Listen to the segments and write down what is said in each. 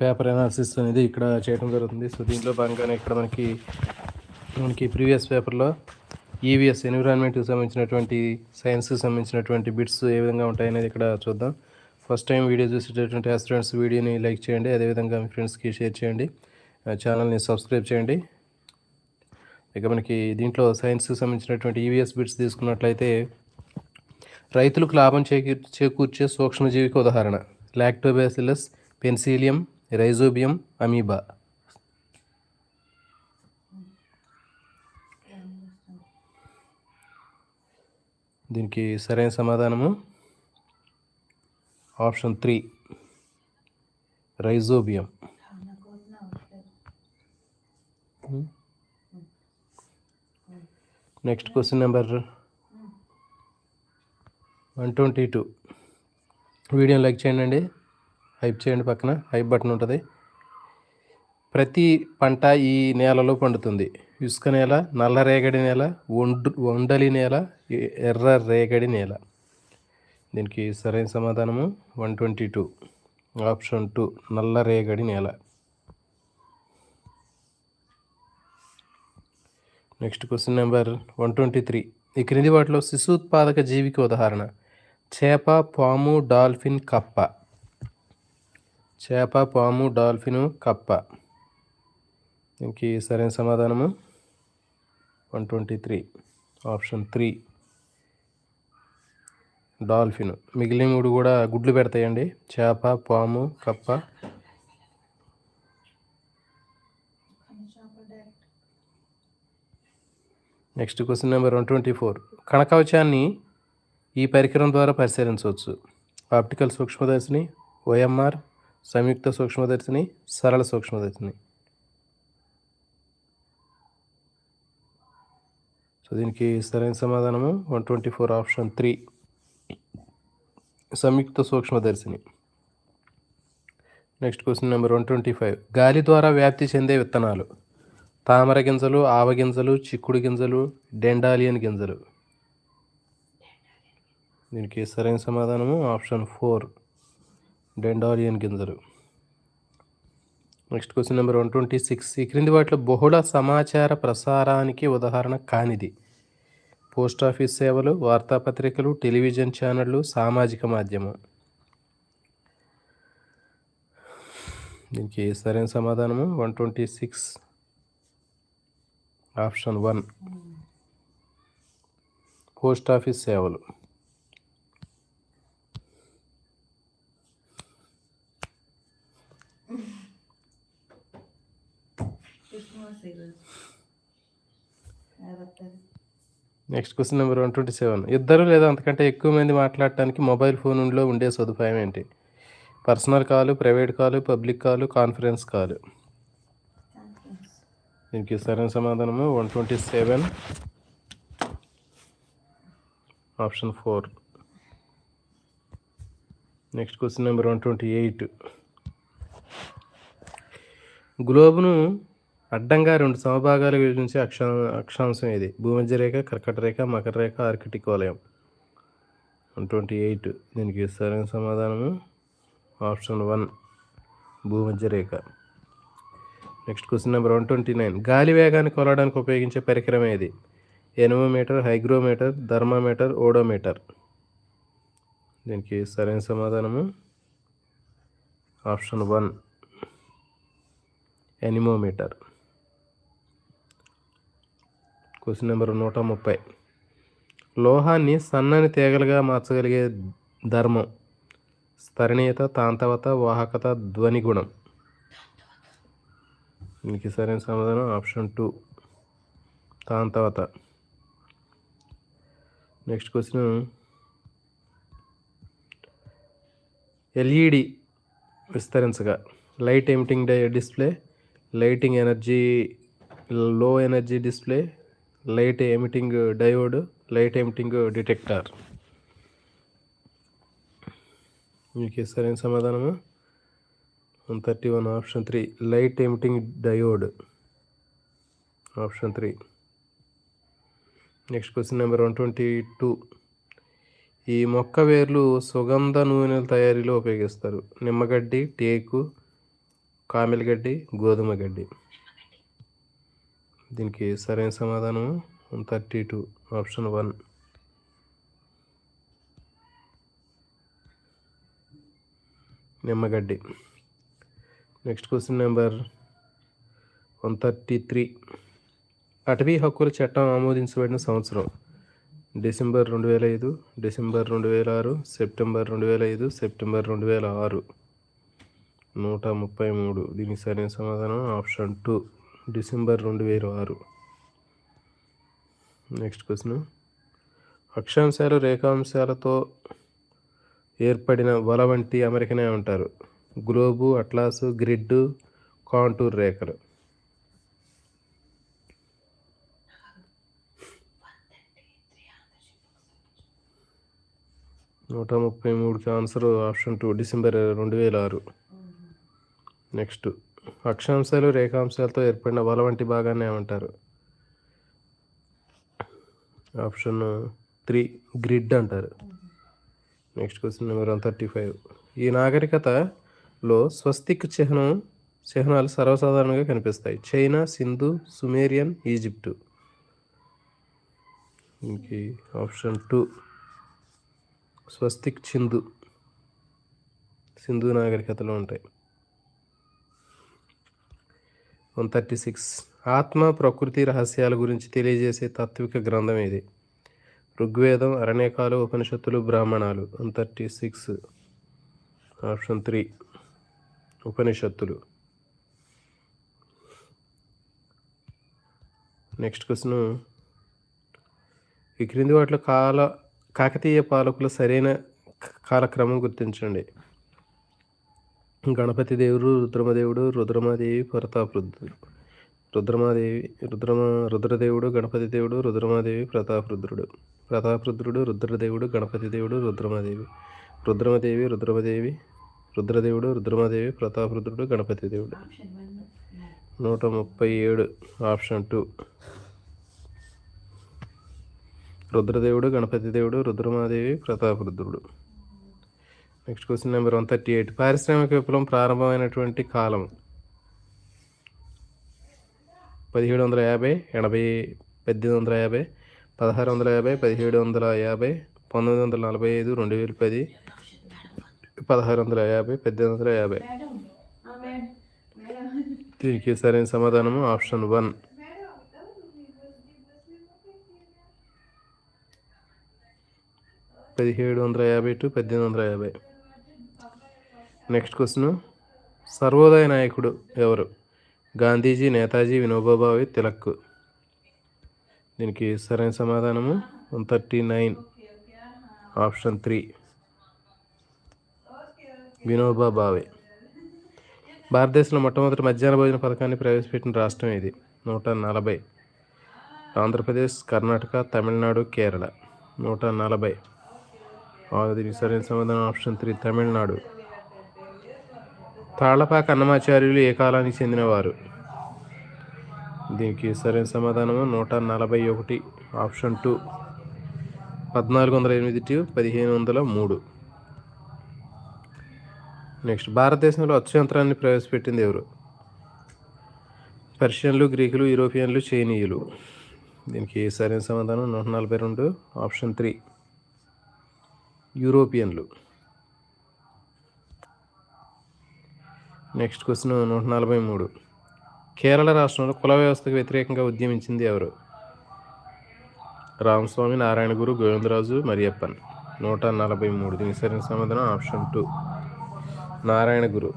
Paper analysis అనేది ఇక్కడ చేయడం జరుగుతుంది. సో దీంట్లో భాగంగానే ఇక్కడ మనకి మనకి ప్రీవియస్ పేపర్లో ఈవీఎస్ ఎన్విరాన్మెంట్కి సంబంధించినటువంటి సైన్స్కి సంబంధించినటువంటి బిట్స్ ఏ విధంగా ఉంటాయనేది ఇక్కడ చూద్దాం. ఫస్ట్ టైం వీడియో చూసేటటువంటి స్టూడెంట్స్ వీడియోని లైక్ చేయండి. అదేవిధంగా మీ ఫ్రెండ్స్కి షేర్ చేయండి. ఛానల్ని సబ్స్క్రైబ్ చేయండి. ఇక మనకి దీంట్లో సైన్స్కి సంబంధించినటువంటి ఈవీఎస్ బిట్స్ తీసుకున్నట్లయితే రైతులకు లాభం చేకూర్చే సూక్ష్మజీవికి ఉదాహరణ. Lactobacillus penicillium rhizobium amoeba. దీనికి సరైన సమాధానము. Option three. Rhizobium. Next question number one twenty two. వీడియోని లైక్ చేయండి. హైప్ చేయండి పక్కన. హైప్ బటన్ ఉంటుంది. ప్రతి పంట ఈ నేలలో పండుతుంది. ఇసుక నేల నల్ల రేగడి నేల ఒండు వండలి నేల ఎర్ర రేగడి నేల. దీనికి సరైన సమాధానము one twenty two. Option two నల్ల రేగడి నేల. Next question number one twenty three. ఈ క్రింది వాటిలో శిశుత్పాదక జీవికి ఉదాహరణ. చేప పాము డాల్ఫిన్ కప్ప. చేప పాము డాల్ఫిను కప్ప. దీనికి సరైన సమాధానము? One twenty three. Option three. Dolphin. మిగిలిన మూడు కూడా గుడ్లు పెడతాయండి. చేప పాము కప్ప. Next question number one twenty four. కణకవచాన్ని ఈ పరికరం ద్వారా పరిశీలించవచ్చు. ఆప్టికల్ సూక్ష్మదర్శిని ఓఎంఆర్ సంయుక్త సూక్ష్మదర్శిని సరళ సూక్ష్మదర్శిని. సో దీనికి సరైన సమాధానము one twenty four option three. సంయుక్త సూక్ష్మదర్శిని. Next question number one twenty five. గాలి ద్వారా వ్యాప్తి చెందే విత్తనాలు. తామర గింజలు ఆవ గింజలు చిక్కుడు గింజలు డెండాలియన్ గింజలు. దీనికి సరైన సమాధానము ఆప్షన్ ఫోర్. డెండాలియన్ గింజలు next question number one twenty six. ఈ క్రింది వాటిలో బహుళ సమాచార ప్రసారానికి ఉదాహరణ కానిది. పోస్ట్ ఆఫీస్ సేవలు వార్తాపత్రికలు టెలివిజన్ ఛానళ్ళు సామాజిక మాధ్యమం. దీనికి సరైన సమాధానము? One twenty six. Option one. Post office సేవలు. Next question number one twenty seven. ఇద్దరు లేదా అంతకంటే ఎక్కువ మంది మాట్లాడటానికి మొబైల్ ఫోన్లో ఉండే సదుపాయం ఏంటి? పర్సనల్ కాలు ప్రైవేట్ కాలు పబ్లిక్ కాలు కాన్ఫరెన్స్ కాలు. దీనికి సరైన సమాధానము. One twenty seven. Option four. Next question number one twenty eight. గ్లోబ్ను అడ్డంగా రెండు సమభాగాలు విభజించే అక్షా అక్షాంశం ఇది. భూమధ్య రేఖ కర్కట రేఖ మకర రేఖ ఆర్కిటిక్ వలయం. One twenty eight. దీనికి సరైన సమాధానము. ఆప్షన్ వన్ భూమధ్య రేఖ. Next question number one twenty nine. గాలి వేగాన్ని కొలవడానికి ఉపయోగించే పరికరం ఏది? Anemometer hygrometer thermometer odometer. దీనికి సరైన సమాధానము. Option one anemometer. Question number నూట ముప్పై. లోహాన్ని సన్నని తీగలుగా మార్చగలిగే ధర్మం స్థరణీయత తాంతవత వాహకత ధ్వని గుణం. దీనికి సరైన సమాధానం option two తాంతవత. Next question. LED విస్తరించగా light emitting display lighting energy low energy display light emitting diode light emitting detector. మీకు సరైన సమాధానము? One thirty one option three. Light emitting diode. Option three. Next question number one twenty two. ఈ మొక్క వేర్లు సుగంధ నూనెల తయారీలో ఉపయోగిస్తారు. నిమ్మగడ్డి టేకు కామెలగడ్డి గోధుమ గడ్డి. దీనికి సరైన సమాధానం one thirty two option one. నిమ్మగడ్డి. Next question number one thirty three. అటవీ హక్కుల చట్టం ఆమోదించబడిన సంవత్సరం. డిసెంబర్ రెండు వేల ఐదు డిసెంబర్ రెండు వేల ఆరు సెప్టెంబర్ రెండు వేల ఐదు సెప్టెంబర్ రెండు వేల ఆరు. నూట ముప్పై మూడు. దీనికి సరైన సమాధానం ఆప్షన్ టూ. డిసెంబర్ రెండు వేల ఆరు. నెక్స్ట్ క్వశ్చన్ అక్షాంశాలు రేఖాంశాలతో ఏర్పడిన వల వంటి అమెరికనే ఉంటారు గ్లోబు అట్లాసు గ్రిడ్ కాంటూర్ రేఖలు. నూట ముప్పై మూడుకి ఆన్సర్ ఆప్షన్ టూ డిసెంబర్ రెండు వేల ఆరు. నెక్స్ట్ అక్షాంశాలు రేఖాంశాలతో ఏర్పడిన వల వంటి భాగాన్ని ఏమంటారు? ఆప్షన్ త్రీ గ్రిడ్ అంటారు. Next question number one thirty five. ఈ నాగరికతలో స్వస్తిక్ చిహ్నం చిహ్నాలు సర్వసాధారణంగా కనిపిస్తాయి. China Sindhu Sumerian Egypt. ఇంకే ఆప్షన్ టూ. స్వస్తిక్ చిందు సింధు నాగరికతలో ఉంటాయి. One thirty six. ఆత్మ ప్రకృతి రహస్యాల గురించి తెలియజేసే తాత్విక గ్రంథం ఇది. ఋగ్వేదం అరణ్యకాలు ఉపనిషత్తులు బ్రాహ్మణాలు. One thirty six. Option three. ఉపనిషత్తులు. Next question. ఈ క్రింది వాటిలో కాల కాకతీయ పాలకుల సరైన కాలక్రమం గుర్తించండి. గణపతి దేవుడు రుద్రమదేవుడు రుద్రమాదేవి ప్రతాపరుద్రుడు. రుద్రమాదేవి రుద్రమ రుద్రదేవుడు గణపతి దేవుడు రుద్రమాదేవి ప్రతాపరుద్రుడు. ప్రతాపరుద్రుడు రుద్రదేవుడు గణపతి దేవుడు రుద్రమాదేవి. రుద్రమదేవి రుద్రమదేవి. రుద్రదేవుడు రుద్రమాదేవి ప్రతాపరుద్రుడు గణపతి దేవుడు. నూట ముప్పై ఏడు ఆప్షన్ టూ. రుద్రదేవుడు గణపతి దేవుడు Rudramadevi Prataparudrudu. Next question number one thirty eight పారిశ్రామిక విప్లవం ప్రారంభమైనటువంటి కాలం పదిహేడు వందల యాభై ఎనభై పద్దెనిమిది వందల యాభై పదహారు వందల యాభై పదిహేడు వందల యాభై పంతొమ్మిది వందల నలభై ఐదు రెండు వేల పది పదహారు వందల యాభై పద్దెనిమిది వందల యాభై. దీనికి సరైన సమాధానము ఆప్షన్ వన్. పదిహేడు వందల యాభై టు పద్దెనిమిది వందల యాభై. నెక్స్ట్ క్వశ్చన్ సర్వోదయ నాయకుడు ఎవరు? గాంధీజీ నేతాజీ వినోబాబావి తిలక్. దీనికి సరైన సమాధానము. One thirty nine option three Vinoba Bhave భారతదేశంలో మొట్టమొదటి మధ్యాహ్న భోజన పథకాన్ని ప్రవేశపెట్టిన రాష్ట్రం ఇది. నూట నలభై. ఆంధ్రప్రదేశ్ కర్ణాటక తమిళనాడు కేరళ. నూట నలభై. దీనికి సరైన సమాధానం. Option three Tamil Nadu. Tallapaka అన్నమాచార్యులు ఏ కాలానికి చెందినవారు. దీనికి సరైన సమాధానము నూట నలభై ఒకటి ఆప్షన్ టూ పద్నాలుగు వందల ఎనిమిది టు పదిహేను వందల మూడు. నెక్స్ట్ భారతదేశంలో అచ్చు యంత్రాన్ని ప్రవేశపెట్టింది ఎవరు? పర్షియన్లు గ్రీకులు యూరోపియన్లు చైనీయులు. దీనికి సరైన సమాధానం నూట నలభై రెండు ఆప్షన్ త్రీ యూరోపియన్లు. నెక్స్ట్ క్వశ్చన్ నూట నలభై మూడు. కేరళ రాష్ట్రంలో కుల వ్యవస్థకు వ్యతిరేకంగా ఉద్యమించింది ఎవరు? రామస్వామి నారాయణ గురు గోవిందరాజు మరియప్పన్. నూట నలభై మూడు. దీనికి సరైన సమాధానం option two. Narayana Guru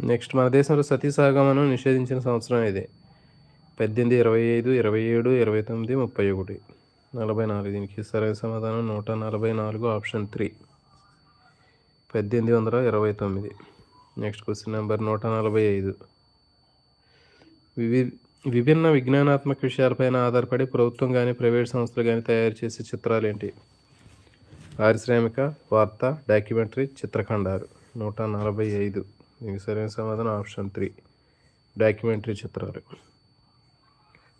next మన దేశంలో సతీ నిషేధించిన సంవత్సరం ఇదే. పద్దెనిమిది ఇరవై ఐదు ఇరవై ఏడు ఇరవై తొమ్మిది ముప్పై ఒకటి. నలభై నాలుగు దీనికి సరైన సమాధానం నూట నలభై నాలుగు ఆప్షన్ త్రీ. పద్దెనిమిది వందల ఇరవై తొమ్మిది. నెక్స్ట్ క్వశ్చన్ నెంబర్ నూట నలభై ఐదు. వివి విభిన్న విజ్ఞానాత్మక విషయాలపైన ఆధారపడి ప్రభుత్వం కానీ ప్రైవేట్ సంస్థలు కానీ తయారు చేసే చిత్రాలు ఏంటి పారిశ్రామిక వార్త డాక్యుమెంటరీ చిత్రఖండాలు. నూట నలభై ఐదు. దీనికి సరైన సమాధానం ఆప్షన్ త్రీ. డాక్యుమెంటరీ చిత్రాలు.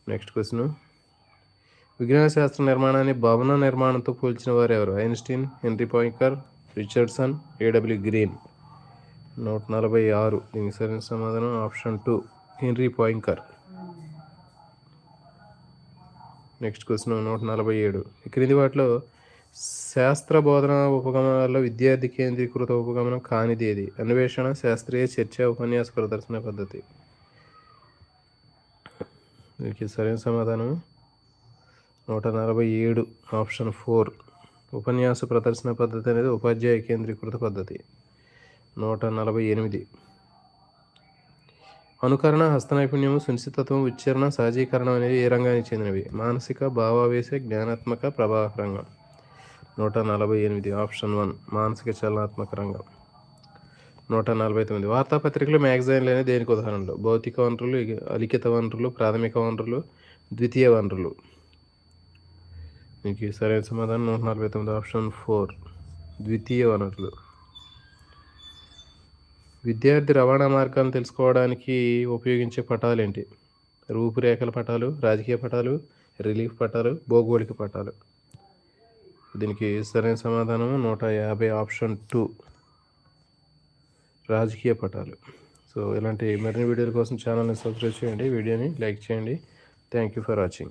నెక్స్ట్ క్వశ్చన్ విగ్రహ శాస్త్ర నిర్మాణాన్ని భవన నిర్మాణంతో పోల్చిన వారు ఎవరు? Einstein Henry Poincare Richardson A W Green. నూట నలభై ఆరు. దీనికి సరైన సమాధానం option two Henry Poincare. Next question నూట నలభై ఏడు. ఈ క్రింది వాటిలో శాస్త్ర బోధన ఉపగమనాల్లో విద్యార్థి కేంద్రీకృత ఉపగమనం కానిది ఏది? అన్వేషణ శాస్త్రీయ చర్చ ఉపన్యాస ప్రదర్శన పద్ధతి. దీనికి సరైన సమాధానం నూట నలభై ఏడు ఆప్షన్ ఫోర్. ఉపన్యాస ప్రదర్శన పద్ధతి అనేది ఉపాధ్యాయ కేంద్రీకృత పద్ధతి. నూట నలభై ఎనిమిది. అనుకరణ హస్తనైపుణ్యము సునిశ్చితత్వం ఉచ్చారణ సహజీకరణం అనేవి ఏ రంగానికి చెందినవి? మానసిక భావావేశ జ్ఞానాత్మక ప్రభావ రంగం. నూట నలభై ఎనిమిది ఆప్షన్ వన్ మానసిక చలనాత్మక రంగం. నూట నలభై తొమ్మిది. వార్తాపత్రికలు మ్యాగజైన్లు అనేది దేనికి ఉదాహరణలు? భౌతిక వనరులు అలిఖిత వనరులు ప్రాథమిక వనరులు ద్వితీయ వనరులు. మీకు సరైన సమాధానం నూట నలభై తొమ్మిది ఆప్షన్ ఫోర్. ద్వితీయ వనరులు. విద్యార్థి రవాణా మార్గాలను తెలుసుకోవడానికి ఉపయోగించే పటాలు ఏంటి? రూపురేఖల పటాలు రాజకీయ పటాలు రిలీఫ్ పటాలు భౌగోళిక పటాలు. దీనికి సరైన సమాధానం నూట యాభై ఆప్షన్ టూ. రాజకీయ పటాలు. సో ఇలాంటి మరిన్ని వీడియోల కోసం ఛానల్ని సబ్స్క్రైబ్ చేయండి వీడియోని లైక్ చేయండి. Thank you for watching.